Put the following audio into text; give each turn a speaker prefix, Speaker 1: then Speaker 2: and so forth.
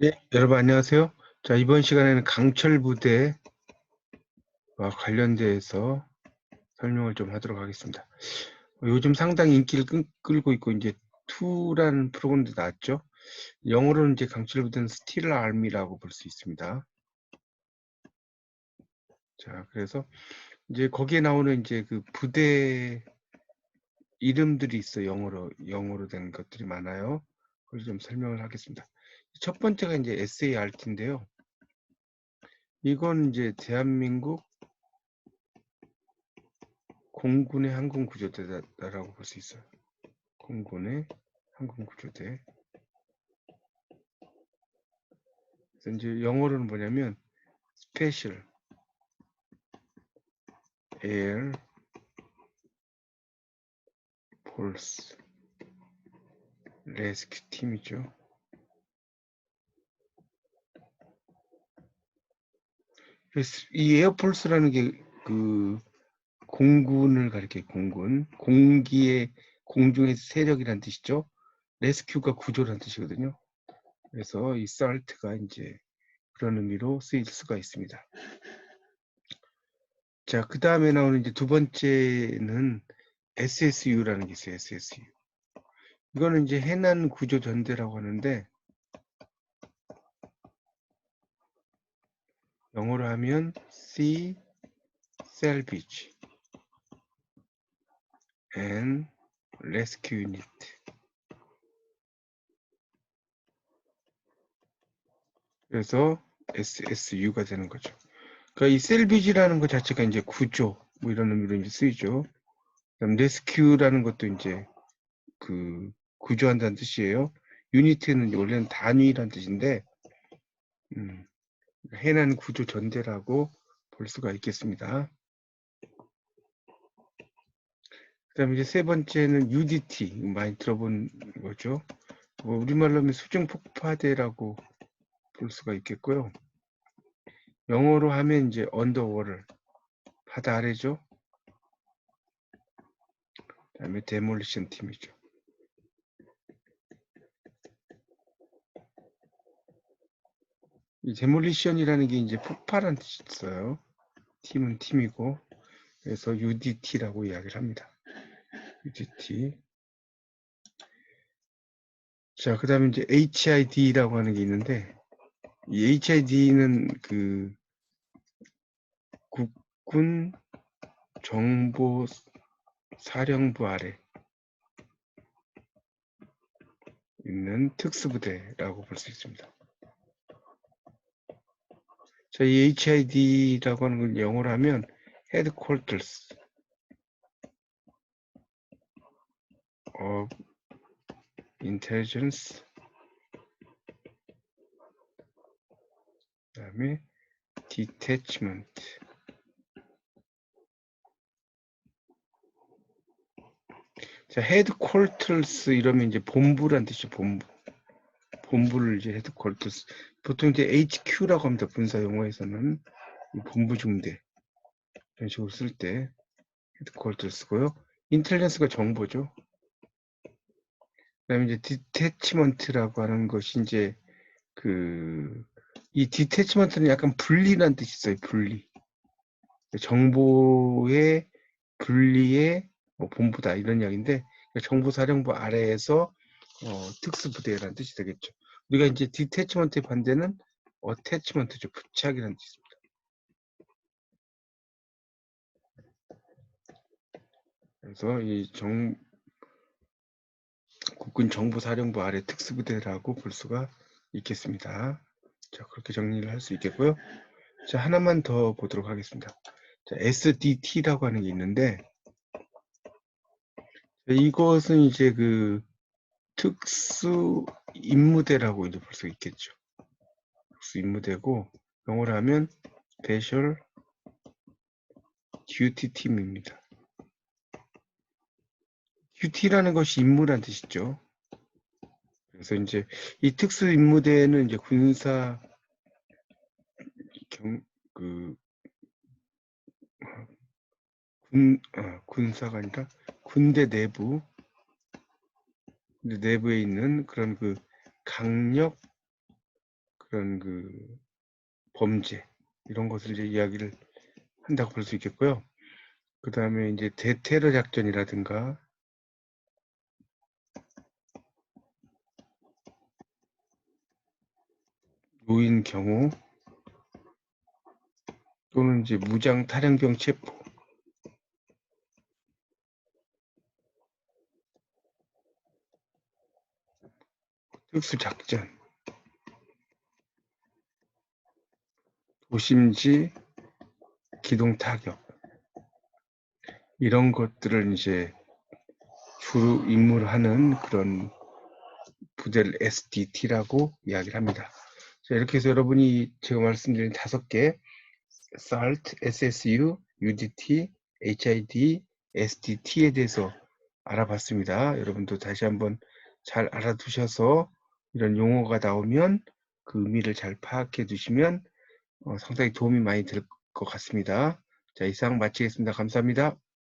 Speaker 1: 네, 여러분 안녕하세요. 자, 이번 시간에는 강철 부대와 관련돼서 설명을 좀 하도록 하겠습니다. 요즘 상당히 인기를 끈, 끌고 있고 이제 2라는 프로그램도 나왔죠. 영어로는 이제 강철 부대는 스틸 아미라고 볼 수 있습니다. 자, 그래서 이제 거기에 나오는 이제 그 부대 이름들이 있어 영어로 영어로 된 것들이 많아요. 그걸 좀 설명을 하겠습니다. 첫 번째가 이제 SART인데요. 이건 이제 대한민국 공군의 항공 구조대라고 볼 수 있어요. 공군의 항공 구조대. 그래서 이제 영어로는 뭐냐면 Special Air Force Rescue 팀이죠. 이 에어폴스라는 게 그 공군을 가리켜 공군 공기의 공중의 세력이란 뜻이죠. 레스큐가 구조란 뜻이거든요. 그래서 이 살트가 이제 그런 의미로 쓰일 수가 있습니다. 자, 그 다음에 나오는 이제 두 번째는 SSU라는 게 있어요. SSU. 이거는 이제 해난 구조 전대라고 하는데 영어로 하면 Sea Salvage and Rescue Unit. 그래서 SSU가 되는 거죠. 그러니까 이 셀비지라는 것 자체가 이제 구조 뭐 이런 의미로 이제 쓰이죠. 그다음 레스큐라는 것도 이제 그 구조한다는 뜻이에요. 유니트는 원래는 단위란 뜻인데 음, 해난 구조 전대라고 볼 수가 있겠습니다. 그 다음에 이제 세 번째는 UDT 많이 들어본 거죠. 뭐 우리말로 하면 수중 폭파대라고 볼 수가 있겠고요. 영어로 하면 이제 언더워를 바다 아래죠. 그 다음에 데몰리션 팀이죠. 이 데몰리션이라는 게 이제 폭발한 뜻이 있어요. 팀은 팀이고 그래서 UDT라고 이야기를 합니다. UDT. 자, 그 다음에 이제 HID라고 하는 게 있는데 이 HID는 그 국군 정보 사령부 아래 있는 특수부대라고 볼 수 있습니다. 자, 이 HID라고 하는 걸 영어로 하면 Headquarters of Intelligence 그 다음에 Detachment 자, Headquarters 이러면 이제 본부란 뜻이죠, 본부. 본부를 이제 헤드쿼터스 보통 이제 HQ라고 합니다. 군사 용어에서는 본부 중대 이런 식으로 쓸 때 헤드쿼터스고요. 인텔리전스가 정보죠. 그다음에 이제 디태치먼트라고 하는 것이 이제 그 이 디태치먼트는 약간 분리란 뜻이 있어요. 분리. 정보의 분리의 뭐 본부다 이런 이야기인데 정보사령부 아래에서 어, 특수부대라는 뜻이 되겠죠. 우리가 이제 디태치먼트의 반대는 어태치먼트죠. 부착이라는 뜻입니다. 그래서 이 정, 국군 정보사령부 아래 특수부대라고 볼 수가 있겠습니다. 자, 그렇게 정리를 할 수 있겠고요. 자, 하나만 더 보도록 하겠습니다. 자, SDT라고 하는 게 있는데, 이것은 이제 그 특수 임무대라고 이제 볼수 있겠죠. 특수 임무대고 영어로 하면 Special Duty 팀입니다. 듀티라는 것이 임무란 뜻이죠. 그래서 이제 이 특수 임무대는 이제 군사 경, 그 군, 아, 군사가 아니라 군대 내부 내부에 있는 그런 그 강력 그런 그 범죄 이런 것을 이제 이야기를 한다고 볼 수 있겠고요. 그 다음에 이제 대테러 작전이라든가 요인 경우 또는 이제 무장 탈영병 체포 특수작전 도심지 기동 타격 이런 것들을 이제 주로 임무를 하는 그런 부대를 SDT라고 이야기를 합니다. 자, 이렇게 해서 여러분이 제가 말씀드린 다섯 개 SALT, SSU, UDT, HID, SDT에 대해서 알아봤습니다. 여러분도 다시 한번 잘 알아두셔서 이런 용어가 나오면 그 의미를 잘 파악해 두시면 어, 상당히 도움이 많이 될 것 같습니다. 자, 이상 마치겠습니다. 감사합니다.